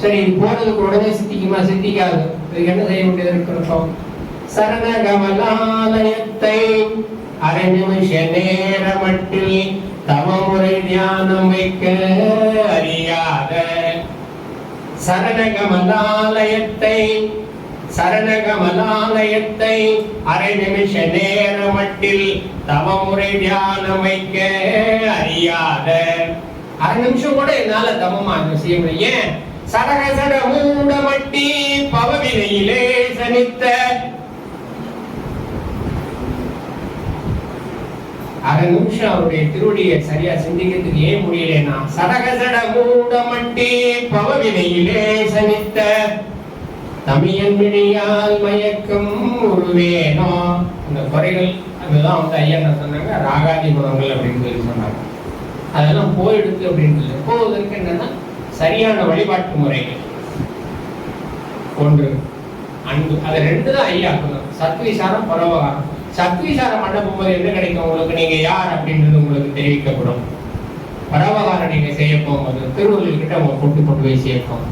சரி இது போனதுக்கு உடனே சித்திக்குமா? சித்திக்காது என்ன செய்ய வேண்டியது இருக்கணும் சரண கமலாலயத்தை அரை நிமிஷ நேரமட்டில் தவமுறை தியானம் வைக்க அறியாத சரணகமலாலயத்தை சரணகமலாலயத்தை அரை நிமிஷ நேர நேரமட்டில் தவமுறை தியானம் வைக்க அறியாத. அரை நிமிஷம் கூட என்னால தவமா செய்ய முடியும். ஏன்? சடகசட மூடமட்டி பவவினையிலே சனித்த. அரை நிமிஷம் அவருடைய திருவடியை சரியா சிந்திக்கிறதுக்கு ஏன் முடியலன்னா சடகசட மூடமட்டி பவவினையிலே சனித்த. தமியன் விழியால் மயக்கம் உருவேனோ. இந்த குறைகள் அதுதான் வந்து ஐயா என்ன சொன்னாங்க ராகாதி குணங்கள் அப்படின்னு சொல்லி சொன்னாங்க. அதெல்லாம் போயிடுது அப்படின்னு சொல்லி. போவதற்கு என்னன்னா சரியான வழிபாட்டு முறைகள். ஒன்று அன்பு. அது ரெண்டு தான் ஐயா சத்விசாரம் பரவகாரம் சத்விசாரம் பண்ண போகும்போது என்ன கிடைக்கும் உங்களுக்கு? நீங்க யார் அப்படின்றது உங்களுக்கு தெரிவிக்கப்படும். பரவகாரம் நீங்க செய்ய போகும்போது திருவள்ளுவர் கிட்ட உங்க கொண்டு கொண்டு போய் சேர்க்கும்